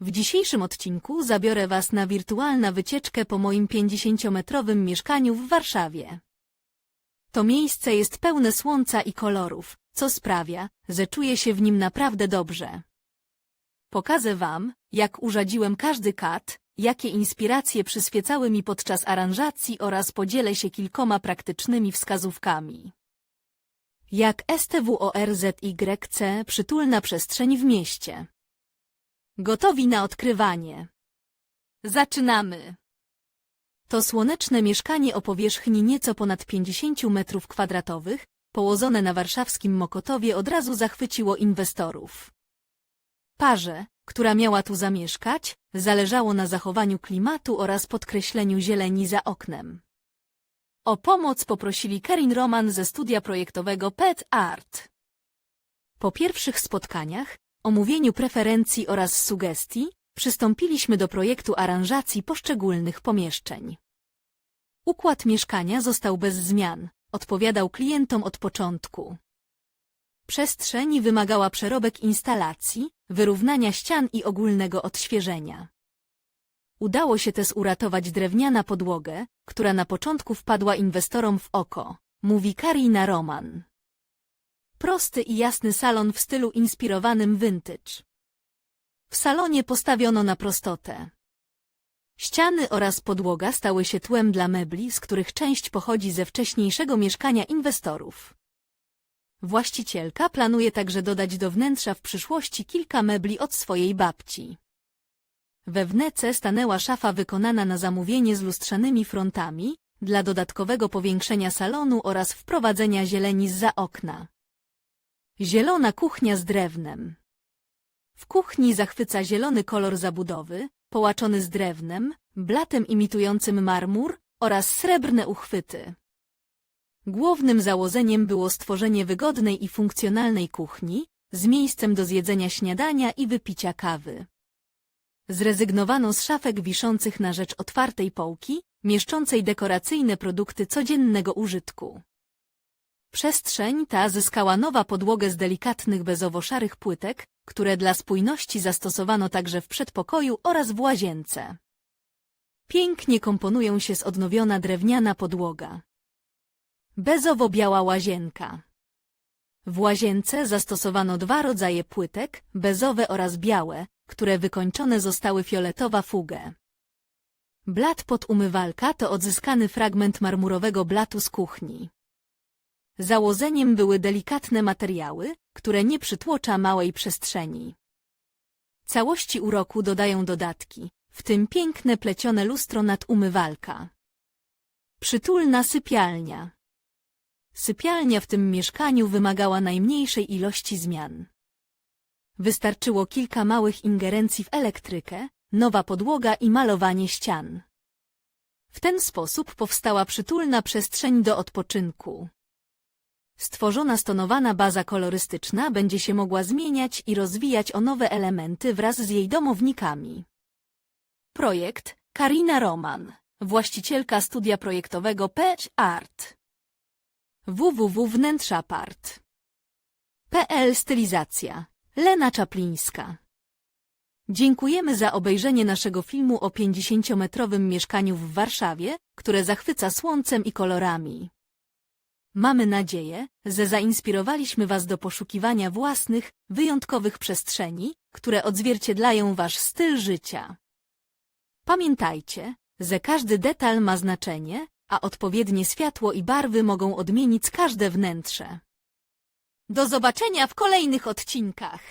W dzisiejszym odcinku zabiorę Was na wirtualną wycieczkę po moim 50-metrowym mieszkaniu w Warszawie. To miejsce jest pełne słońca i kolorów, co sprawia, że czuję się w nim naprawdę dobrze. Pokażę Wam, jak urzadziłem każdy kat, jakie inspiracje przyświecały mi podczas aranżacji oraz podzielę się kilkoma praktycznymi wskazówkami. Jak STWORZYC przytulna przestrzeń w mieście. Gotowi na odkrywanie. Zaczynamy! To słoneczne mieszkanie o powierzchni nieco ponad 50 metrów kwadratowych, położone na warszawskim Mokotowie od razu zachwyciło inwestorów. Parze, która miała tu zamieszkać, zależało na zachowaniu klimatu oraz podkreśleniu zieleni za oknem. O pomoc poprosili Karin Roman ze studia projektowego Pet Art. Po pierwszych spotkaniach, omówieniu preferencji oraz sugestii, przystąpiliśmy do projektu aranżacji poszczególnych pomieszczeń. Układ mieszkania został bez zmian, odpowiadał klientom od początku. Przestrzeń wymagała przeróbek instalacji, wyrównania ścian i ogólnego odświeżenia. Udało się też uratować drewniana podłogę, która na początku wpadła inwestorom w oko, mówi Karina Roman. Prosty i jasny salon w stylu inspirowanym vintage. W salonie postawiono na prostotę. Ściany oraz podłoga stały się tłem dla mebli, z których część pochodzi ze wcześniejszego mieszkania inwestorów. Właścicielka planuje także dodać do wnętrza w przyszłości kilka mebli od swojej babci. We wnece stanęła szafa wykonana na zamówienie z lustrzanymi frontami, dla dodatkowego powiększenia salonu oraz wprowadzenia zieleni za okna. Zielona kuchnia z drewnem. W kuchni zachwyca zielony kolor zabudowy, połaczony z drewnem, blatem imitującym marmur oraz srebrne uchwyty. Głównym założeniem było stworzenie wygodnej i funkcjonalnej kuchni, z miejscem do zjedzenia śniadania i wypicia kawy. Zrezygnowano z szafek wiszących na rzecz otwartej połki, mieszczącej dekoracyjne produkty codziennego użytku. Przestrzeń ta zyskała nowa podłogę z delikatnych bezowo-szarych płytek, które dla spójności zastosowano także w przedpokoju oraz w łazience. Pięknie komponują się z odnowiona drewniana podłoga. Bezowo-biała łazienka. W łazience zastosowano dwa rodzaje płytek, bezowe oraz białe, które wykończone zostały fioletowa fugę. Blat pod umywalka to odzyskany fragment marmurowego blatu z kuchni. Założeniem były delikatne materiały, które nie przytłocza małej przestrzeni. Całości uroku dodają dodatki, w tym piękne plecione lustro nad umywalka. Przytulna sypialnia. Sypialnia w tym mieszkaniu wymagała najmniejszej ilości zmian. Wystarczyło kilka małych ingerencji w elektrykę, nowa podłoga i malowanie ścian. W ten sposób powstała przytulna przestrzeń do odpoczynku. Stworzona stonowana baza kolorystyczna będzie się mogła zmieniać i rozwijać o nowe elementy wraz z jej domownikami. Projekt Karina Roman, właścicielka studia projektowego Patch Art. www.wnętrzapart. PL Stylizacja Lena Czaplińska. Dziękujemy za obejrzenie naszego filmu o 50-metrowym mieszkaniu w Warszawie, które zachwyca słońcem i kolorami. Mamy nadzieję, że zainspirowaliśmy Was do poszukiwania własnych, wyjątkowych przestrzeni, które odzwierciedlają Wasz styl życia. Pamiętajcie, że każdy detal ma znaczenie, a odpowiednie światło i barwy mogą odmienić każde wnętrze. Do zobaczenia w kolejnych odcinkach!